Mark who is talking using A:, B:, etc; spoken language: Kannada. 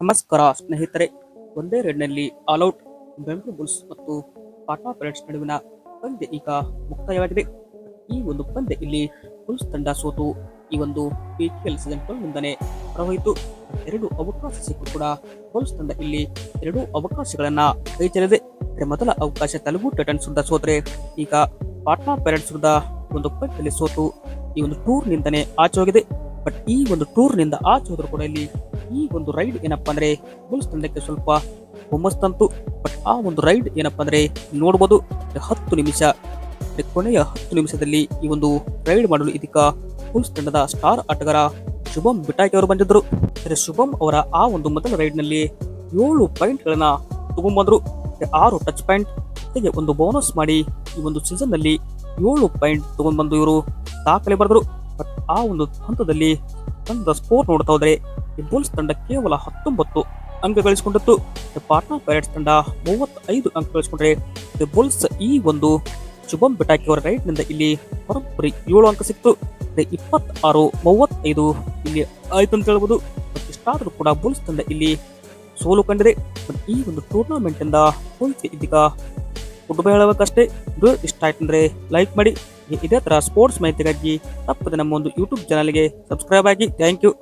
A: ನಮಸ್ಕಾರ ಸ್ನೇಹಿತರೆ. ಒಂದೇ ರೇಡ್ನಲ್ಲಿ ಆಲ್ಔಟ್ ಬೆಂಗಳೂರು ಬುಲ್ಸ್ ಮತ್ತು ಪಾಟ್ನಾ ಪೈರೇಟ್ಸ್ ನಡುವಿನ ಪಂದ್ಯ ಈಗ ಮುಕ್ತಾಯವಾಗಿದೆ. ಈ ಒಂದು ಪಂದ್ಯ ಇಲ್ಲಿ ಬುಲ್ಸ್ ತಂಡ ಸೋತು ಈ ಒಂದು ಪಿಕೆಎಲ್ ಸೀಸನ್ ಟ್ವೆಲ್ ನಿಂದನೇ ಹೊರಹೋಯಿತು. ಎರಡು ಅವಕಾಶ ಸಿಕ್ಕೂ ಕೂಡ ಬುಲ್ಸ್ ತಂಡ ಇಲ್ಲಿ ಎರಡು ಅವಕಾಶಗಳನ್ನ ಕೈಚೆಲ್ಲಿದೆ ಮೊದಲ ಅವಕಾಶ ತೆಲುಗು ಟೈಟನ್ಸ್ ವಿರುದ್ಧ ಸೋತರೆ ಈಗ ಪಾಟ್ನಾ ಪೈರೇಟ್ಸ್ ವಿರುದ್ಧ ಒಂದು ಪಂದ್ಯದಲ್ಲಿ ಸೋತು ಈ ಒಂದು ಟೂರ್ ನಿಂದನೇ ಆಚೆ ಹೋಗಿದೆ. ಬಟ್ ಈ ಒಂದು ಟೂರ್ನಿಂದ ಆಚೆ ಹೋದರೂ ಕೂಡ ಇಲ್ಲಿ ಈ ಒಂದು ರೈಡ್ ಏನಪ್ಪಾ ಅಂದ್ರೆ ಬುಲ್ಸ್ ತಂಡಕ್ಕೆ ಸ್ವಲ್ಪ ಹುಮ್ಮಸ್ ತಂತು. ಬಟ್ ಆ ಒಂದು ರೈಡ್ ಏನಪ್ಪಾ ಅಂದ್ರೆ ನೋಡಬಹುದು ಹತ್ತು ನಿಮಿಷ. ಕೊನೆಯ ಹತ್ತು ನಿಮಿಷದಲ್ಲಿ ಈ ಒಂದು ರೈಡ್ ಮಾಡಲು ಇದೀಗ ಬುಲ್ಸ್ ತಂಡದ ಸ್ಟಾರ್ ಆಟಗಾರ ಶುಭಂ ಬಿಟಾಕಿ ಅವರು ಬಂದಿದ್ರು ಅಂದ್ರೆ ಶುಭಂ ಅವರ ಆ ಒಂದು ಮೊದಲ ರೈಡ್ನಲ್ಲಿ ಏಳು ಪಾಯಿಂಟ್ ಗಳನ್ನ ತಗೊಂಡ್ಬಂದ್ರು ಆರು ಟಚ್ ಪಾಯಿಂಟ್ ಜೊತೆಗೆ ಒಂದು ಬೋನಸ್ ಮಾಡಿ ಈ ಒಂದು ಸೀಸನ್ನಲ್ಲಿ ಏಳು ಪಾಯಿಂಟ್ ತಗೊಂಡ್ಬಂದು ಇವರು ದಾಖಲೆ ಬರೆದ್ರು ಬಟ್ ಆ ಒಂದು ಹಂತದಲ್ಲಿ ತಂಡದ ಸ್ಕೋರ್ ನೋಡ್ತಾ ಹೋದ್ರೆ ಈ ಬುಲ್ಸ್ ತಂಡ ಕೇವಲ ಹತ್ತೊಂಬತ್ತು ಅಂಕ ಗಳಿಸಿಕೊಂಡಿತ್ತು ಪಾಟ್ನಾ ಪೈರೇಟ್ಸ್ ತಂಡ ಮೂವತ್ತೈದು ಅಂಕ ಗಳಿಸಿಕೊಂಡ್ರೆ ದಿ ಬುಲ್ಸ್ ಈ ಒಂದು ಶುಭಂ ಬಿಟಾಕಿ ಅವರ ರೈಟ್ನಿಂದ ಇಲ್ಲಿ ಬರೋಬ್ಬರಿ ಏಳು ಅಂಕ ಸಿಕ್ತು. ಇಪ್ಪತ್ತಾರು, ಮೂವತ್ತೈದು ಇಲ್ಲಿ ಆಯ್ತು ಅಂತ ಹೇಳ್ಬೋದು. ಇಷ್ಟಾದರೂ ಕೂಡ ಬುಲ್ಸ್ ತಂಡ ಇಲ್ಲಿ ಸೋಲು ಕಂಡಿದೆ. ಈ ಒಂದು ಟೂರ್ನಮೆಂಟ್ ಇಂದ ಬುಲ್ಸ್ ಇದೀಗ ಕುಟುಂಬ ಹೇಳಬೇಕಷ್ಟೇ. ಇದು ಇಷ್ಟ ಆಯ್ತು ಅಂದ್ರೆ ಲೈಕ್ ಮಾಡಿ. ಇದೇ ತರ ಸ್ಪೋರ್ಟ್ಸ್ ಮಾಹಿತಿಗಾಗಿ ತಪ್ಪದೆ ನಮ್ಮ ಒಂದು ಯೂಟ್ಯೂಬ್ ಚಾನಲ್ಗೆ ಸಬ್ಸ್ಕ್ರೈಬ್ ಆಗಿ. Thank you